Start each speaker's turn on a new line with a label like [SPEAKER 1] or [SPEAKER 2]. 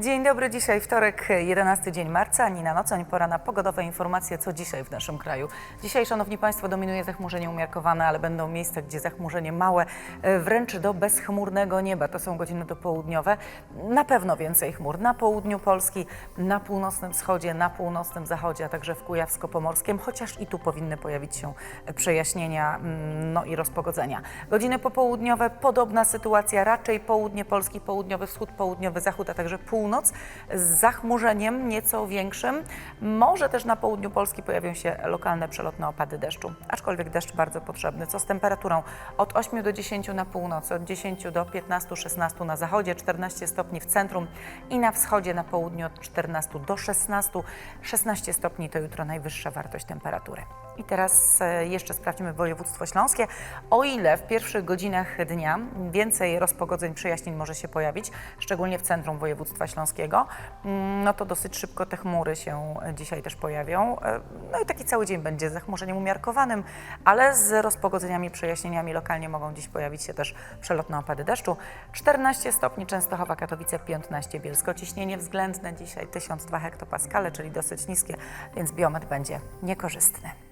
[SPEAKER 1] Dzień dobry, dzisiaj wtorek, 11 dzień marca, Nina Nocoń, pora na pogodowe informacje, co dzisiaj w naszym kraju. Dzisiaj, Szanowni Państwo, dominuje zachmurzenie umiarkowane, ale będą miejsca, gdzie zachmurzenie małe, e, wręcz do bezchmurnego nieba. To są godziny dopołudniowe. Na pewno więcej chmur na południu Polski, na północnym wschodzie, na północnym zachodzie, a także w Kujawsko-Pomorskim, chociaż i tu powinny pojawić się przejaśnienia mm, no i rozpogodzenia. Godziny popołudniowe, podobna sytuacja, raczej południe Polski, południowy wschód, południowy zachód, a także północ z zachmurzeniem nieco większym. Może też na południu Polski pojawią się lokalne przelotne opady deszczu, aczkolwiek deszcz bardzo potrzebny. Co z temperaturą? Od 8 do 10 na północy, od 10 do 15-16 na zachodzie, 14 stopni w centrum i na wschodzie, na południu od 14 do 16. 16 stopni to jutro najwyższa wartość temperatury. I teraz e, jeszcze sprawdźmy województwo śląskie. O ile w pierwszych godzinach dnia więcej rozpogodzeń, przejaśnień może się pojawić, szczególnie w centrum województwa śląskiego, mm, no to dosyć szybko te chmury się dzisiaj też pojawią. E, No i taki cały dzień będzie z zachmurzeniem umiarkowanym, ale z rozpogodzeniami, przejaśnieniami lokalnie mogą dziś pojawić się też przelotne opady deszczu. 14 stopni Częstochowa, Katowice, 15 Bielsko. Ciśnienie względne dzisiaj 1002 hektopaskale, czyli dosyć niskie, więc biometr będzie niekorzystny.